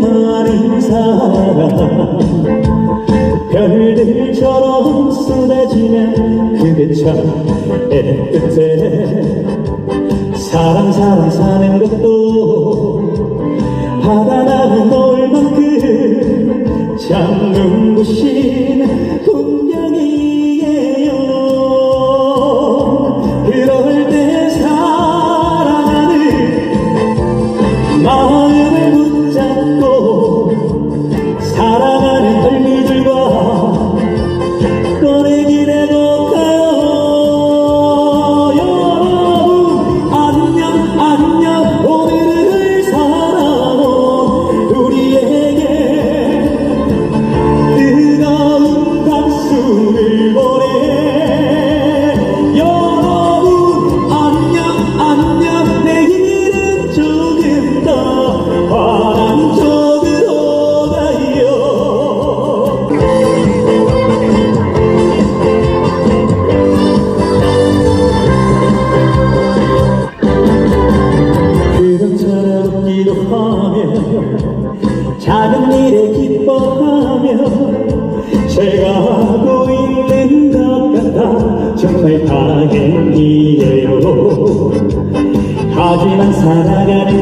나는 사람 별들처럼 쏟아지네. 그게 참 애끝에 사랑 사랑 사는 것도 바다 나는 얼만큼 참 눈부시 정말 다행이에요. 하지만 살아가는